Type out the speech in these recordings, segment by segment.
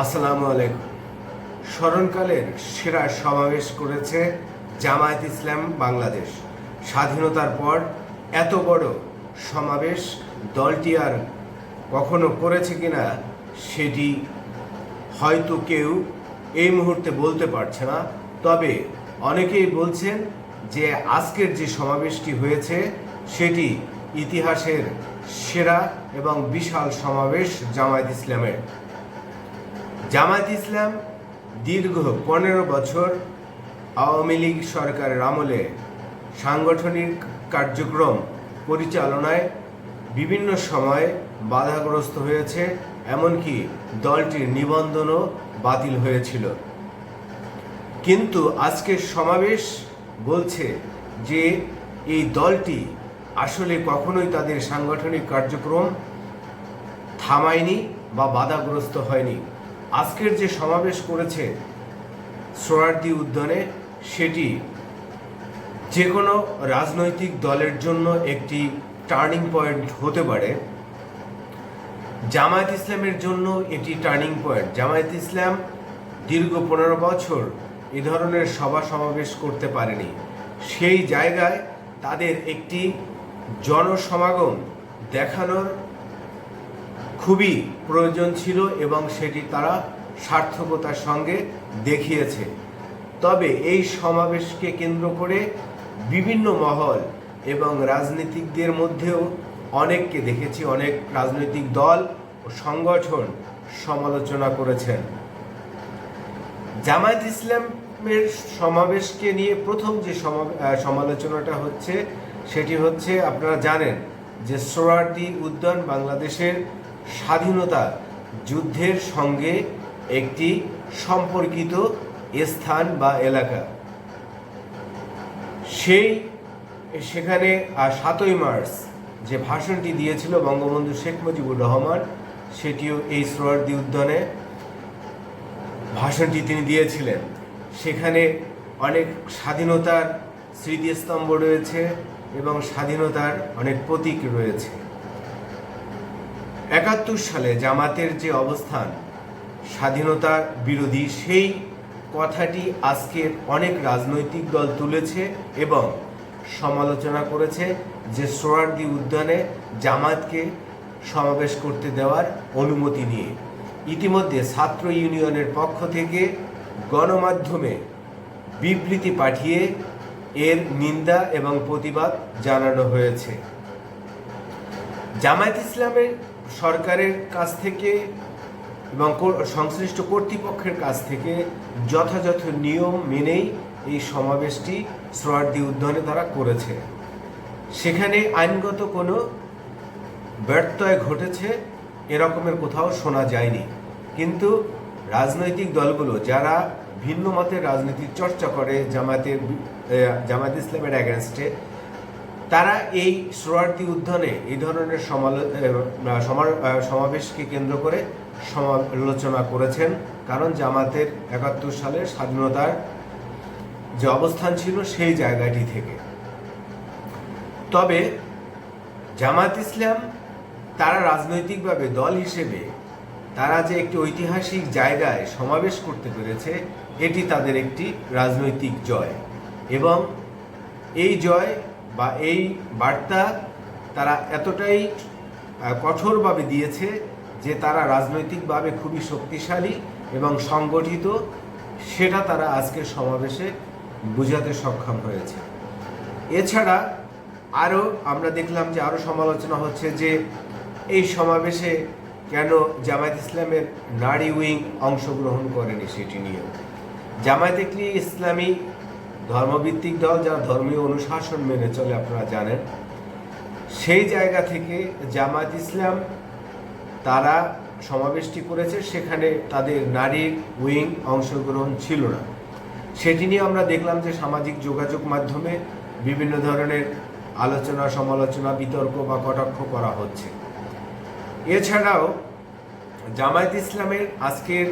আসসালামু আলাইকুম। স্মরণকালের সেরা সমাবেশ করেছে জামায়াত ইসলাম বাংলাদেশ। স্বাধীনতার পর এত বড় সমাবেশ দলটি আর কখনো করেছে কিনা সেটি হয়তো কেউ এই মুহূর্তে বলতে পারছে না। তবে অনেকেই বলছেন যে আজকের যে সমাবেশটি হয়েছে সেটি ইতিহাসের সেরা এবং বিশাল সমাবেশ জামায়াত ইসলামের। জামায়াত ইসলাম দীর্ঘ পনেরো বছর আওয়ামী লীগ সরকারের আমলে সাংগঠনিক কার্যক্রম পরিচালনায় বিভিন্ন সময় বাধাগ্রস্ত হয়েছে, এমনকি দলটির নিবন্ধনও বাতিল হয়েছিল। কিন্তু আজকের সমাবেশ বলছে যে এই দলটি আসলে কখনোই তাদের সাংগঠনিক কার্যক্রম থামায়নি বা বাধাগ্রস্ত হয়নি। আজকের যে সমাবেশ করেছে সোহরার্দি উদ্যানে, সেটি যে কোনো রাজনৈতিক দলের জন্য একটি টার্নিং পয়েন্ট হতে পারে। জামায়াত ইসলামের জন্য এটি টার্নিং পয়েন্ট। জামায়াত ইসলাম দীর্ঘ পনেরো বছর এ ধরনের সভা সমাবেশ করতে পারেনি। সেই জায়গায় তাদের একটি জনসমাগম দেখানোর খুবই প্রয়োজন ছিল এবং সেটি তারা সার্থকতার সঙ্গে দেখিয়েছে। তবে এই সমাবেশকে কেন্দ্র করে বিভিন্ন মহল এবং রাজনীতিকদের মধ্যেও অনেককে দেখেছি, অনেক রাজনৈতিক দল ও সংগঠন সমালোচনা করেছেন। জামায়াত ইসলামের সমাবেশকে নিয়ে প্রথম যে সমা- সমালোচনাটা হচ্ছে, সেটি হচ্ছে, আপনারা জানেন যে সোহরাওয়ার্দী উদ্যান বাংলাদেশের স্বাধীনতা যুদ্ধের সঙ্গে একটি সম্পর্কিত স্থান বা এলাকা। সেই, সেখানে সাতই মার্চ যে ভাষণটি দিয়েছিল বঙ্গবন্ধু শেখ মুজিবুর রহমান, সেটিও এই সোহরাওয়ার্দী উদ্যানে ভাষণটি তিনি দিয়েছিলেন। সেখানে অনেক স্বাধীনতার স্মৃতিস্তম্ভ রয়েছে এবং স্বাধীনতার অনেক প্রতীক রয়েছে। একাত্তর সালে জামাতের যে অবস্থান স্বাধীনতার বিরোধী সেই কথাটি আজকের অনেক রাজনৈতিক দল তুলেছে এবং সমালোচনা করেছে যে সোহরার্দি উদ্যানে জামাতকে সমাবেশ করতে দেওয়ার অনুমতি নিয়ে। ইতিমধ্যে ছাত্র ইউনিয়নের পক্ষ থেকে গণমাধ্যমে বিবৃতি পাঠিয়ে এর নিন্দা এবং প্রতিবাদ জানানো হয়েছে। জামায়াত ইসলামের সরকারের কাছ থেকে এবং সংশ্লিষ্ট কর্তৃপক্ষের কাছ থেকে যথাযথ নিয়ম মেনেই এই সমাবেশটি সোহরার্দি উদ্যানে তারা করেছে। সেখানে আইনগত কোনো ব্যর্থয় ঘটেছে এরকমের কোথাও শোনা যায়নি। কিন্তু রাজনৈতিক দলগুলো যারা ভিন্ন মতের রাজনীতির চর্চা করে এ, জামায়াত ইসলামের অ্যাগেনস্টে তারা এই সোহরার্দি উদ্যানে এই ধরনের সমাবেশকে কেন্দ্র করে সমালোচনা করেছেন। কারণ জামাতের একাত্তর সালের স্বাধীনতার যে অবস্থান ছিল সেই জায়গাটি থেকে। তবে জামাত ইসলাম তারা রাজনৈতিকভাবে দল হিসেবে তারা যে একটি ঐতিহাসিক জায়গায় সমাবেশ করতে পেরেছে, এটি তাদের একটি রাজনৈতিক জয়। এবং এই জয় বা এই বার্তা তারা এতটাই কঠোরভাবে দিয়েছে যে তারা রাজনৈতিকভাবে খুবই শক্তিশালী এবং সংগঠিত, সেটা তারা আজকের সমাবেশে বোঝাতে সক্ষম হয়েছে। এছাড়া আরও আমরা দেখলাম যে আরও সমালোচনা হচ্ছে যে এই সমাবেশে কেন জামায়াত ইসলামের নারী উইং অংশগ্রহণ করেনি সেটি নিয়ে জামায়াত ইসলামী ধর্মভিত্তিক দল যারা ধর্মীয় অনুশাসন মেনে চলে আপনারা জানেন, সেই জায়গা থেকে জামায়াত ইসলাম তারা সমাবেশটি করেছে, সেখানে তাদের নারীর উইং অংশগ্রহণ ছিল না। সেটি নিয়ে আমরা দেখলাম যে সামাজিক যোগাযোগ মাধ্যমে বিভিন্ন ধরনের আলোচনা, সমালোচনা, বিতর্ক বা কটাক্ষ করা হচ্ছে। এছাড়াও জামায়াত ইসলামের আজকের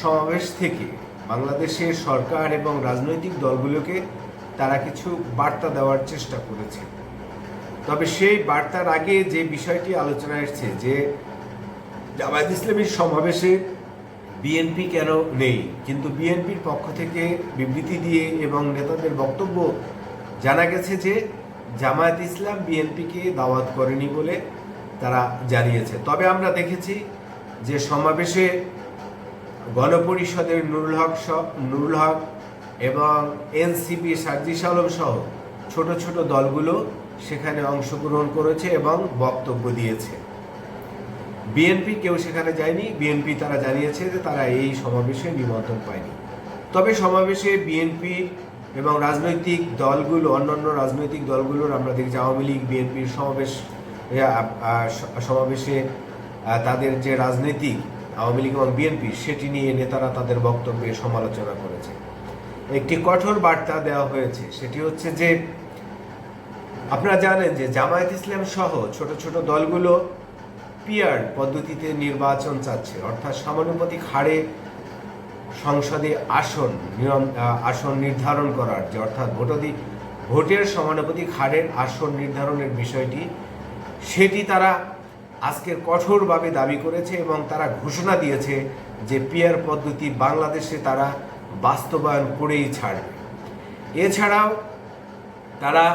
সমাবেশ থেকে বাংলাদেশের সরকার এবং রাজনৈতিক দলগুলোকে তারা কিছু বার্তা দেওয়ার চেষ্টা করেছে। তবে সেই বার্তার আগে যে বিষয়টি আলোচনা এসছে যে জামায়াত ইসলামীর সমাবেশে বিএনপি কেন নেই, কিন্তু বিএনপির পক্ষ থেকে বিবৃতি দিয়ে এবং নেতাদের বক্তব্য জানা গেছে যে জামায়াত ইসলাম বিএনপিকে দাওয়াত করেনি বলে তারা জানিয়েছে। তবে আমরা দেখেছি যে সমাবেশে গণপরিষদের নুরুল হক নুরুল হক এবং এনসিপি সার্জিস আলম সহ ছোট ছোট দলগুলো সেখানে অংশগ্রহণ করেছে এবং বক্তব্য দিয়েছে। বিএনপি কেউ সেখানে যায়নি। বিএনপি তারা জানিয়েছে যে তারা এই সমাবেশে নিমন্ত্রণ পায়নি। তবে সমাবেশে বিএনপি এবং রাজনৈতিক দলগুলো, অন্যান্য রাজনৈতিক দলগুলোর আমরা দেখছি, আওয়ামী লীগ, বিএনপির সমাবেশ সমাবেশে তাদের যে রাজনৈতিক আওয়ামী লীগ এবং বিএনপি সেটি নিয়ে নেতারা তাদের বক্তব্যে সমালোচনা করেছে। একটি কঠোর বার্তা দেওয়া হয়েছে, সেটি হচ্ছে যে, আপনারা জানেন যে জামায়াত ইসলাম সহ ছোট ছোট দলগুলো পিয়ার পদ্ধতিতে নির্বাচন চাচ্ছে। অর্থাৎ সমানুপাতিক হারে সংসদে আসন আসন নির্ধারণ করার যে, অর্থাৎ ভোটাধি ভোটের সমানুপাতিক হারের আসন নির্ধারণের বিষয়টি, সেটি তারা আজকের কঠোরভাবে দাবি করেছে এবং তারা ঘোষণা দিয়েছে যে পিয়ার পদ্ধতি বাংলাদেশে তারা বাস্তবায়ন করেই ছাড়বে। এছাড়াও তারা,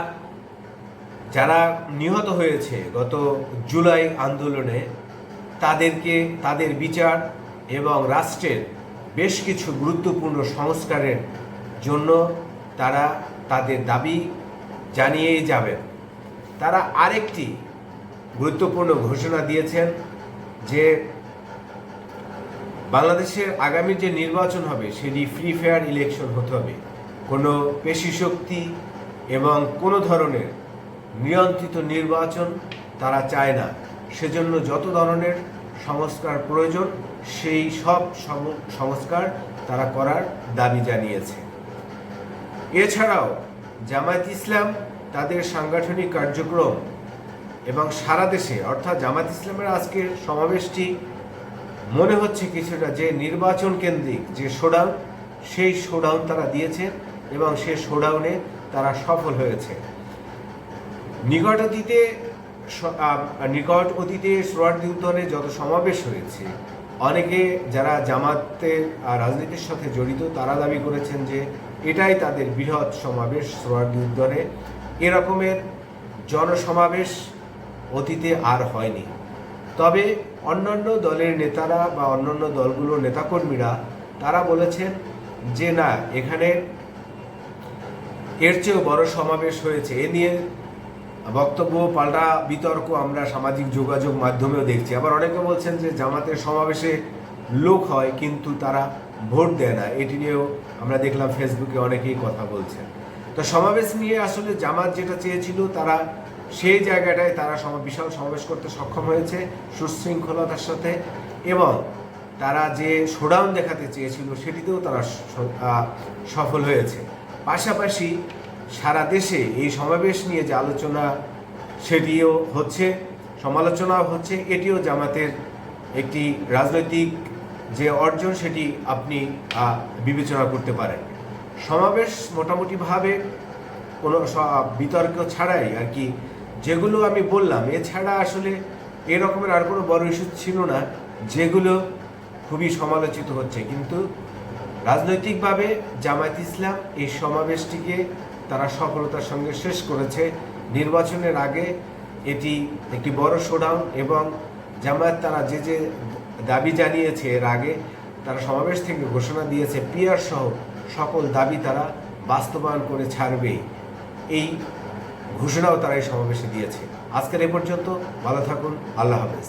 যারা নিহত হয়েছে গত জুলাই আন্দোলনে, তাদেরকে, তাদের বিচার এবং রাষ্ট্রের বেশ কিছু গুরুত্বপূর্ণ সংস্কারের জন্য তারা তাদের দাবি জানিয়েই যাবেন। তারা আরেকটি গুরুত্বপূর্ণ ঘোষণা দিয়েছেন যে বাংলাদেশের আগামী যে নির্বাচন হবে, সেটি ফ্রি ফেয়ার ইলেকশন হতে হবে। কোনো পেশি শক্তি এবং কোনো ধরনের নিয়ন্ত্রিত নির্বাচন তারা চায় না। সেজন্য যত ধরনের সংস্কার প্রয়োজন, সেই সব সংস্কার তারা করার দাবি জানিয়েছে। এছাড়াও জামায়াত ইসলাম তাদের সাংগঠনিক কার্যক্রম এবং সারা দেশে, অর্থাৎ জামাত ইসলামের আজকের সমাবেশটি মনে হচ্ছে কিছুটা যে নির্বাচন কেন্দ্রিক যে শোডাউন সেই শোডাউন তারা দিয়েছে এবং সে শোডাউনে তারা সফল হয়েছে। নিকট অতীতে নিকট অতীতে সোহরাওয়ার্দী উদ্যানে যত সমাবেশ হয়েছে, অনেকে যারা জামাতের রাজনীতির সাথে জড়িত, তারা দাবি করেছেন যে এটাই তাদের বৃহৎ সমাবেশ সোহরাওয়ার্দী উদ্যানে। এরকমের জনসমাবেশ অতীতে আর হয়নি। তবে অন্যান্য দলের নেতারা বা অন্যান্য দলগুলোর নেতাকর্মীরা, তারা বলেছেন যে না, এখানে এর চেয়েও বড় সমাবেশ হয়েছে। এ নিয়ে বক্তব্য পাল্টা বিতর্ক আমরা সামাজিক যোগাযোগ মাধ্যমেও দেখছি। আবার অনেকে বলছেন যে জামাতের সমাবেশে লোক হয়, কিন্তু তারা ভোট দেয় না। এটি নিয়েও আমরা দেখলাম ফেসবুকে অনেকেই কথা বলছেন। তো সমাবেশ নিয়ে আসলে জামাত যেটা চেয়েছিল, তারা সেই জায়গাটায় তারা সম- বিশাল সমাবেশ করতে সক্ষম হয়েছে সুশৃঙ্খলতার সাথে এবং তারা যে শোডাউন দেখাতে চেয়েছিল সেটিতেও তারা সফল হয়েছে। পাশাপাশি সারা দেশে এই সমাবেশ নিয়ে যে আলোচনা সেটিও হচ্ছে, সমালোচনাও হচ্ছে, এটিও জামাতের একটি রাজনৈতিক যে অর্জন সেটি আপনি বিবেচনা করতে পারেন। সমাবেশ মোটামুটিভাবে কোনো বিতর্ক ছাড়াই আর কি যেগুলো আমি বললাম, এছাড়া আসলে এরকমের আর কোনো বড় ইস্যু ছিল না, যেগুলো খুবই সমালোচিত হচ্ছে। কিন্তু রাজনৈতিকভাবে জামায়াত ইসলাম এই সমাবেশটিকে তারা সফলতার সঙ্গে শেষ করেছে। নির্বাচনের আগে এটি একটি বড় শোডাউন এবং জামায়াত তারা যে যে দাবি জানিয়েছে এর আগে তারা সমাবেশ থেকে ঘোষণা দিয়েছে পিয়ার সহ সকল দাবি তারা বাস্তবায়ন করে ছাড়বেই। এই ঘোষণাও তারা এই সমাবেশে দিয়েছে। আজকের এ পর্যন্ত ভালো থাকুন আল্লাহ হাফেজ।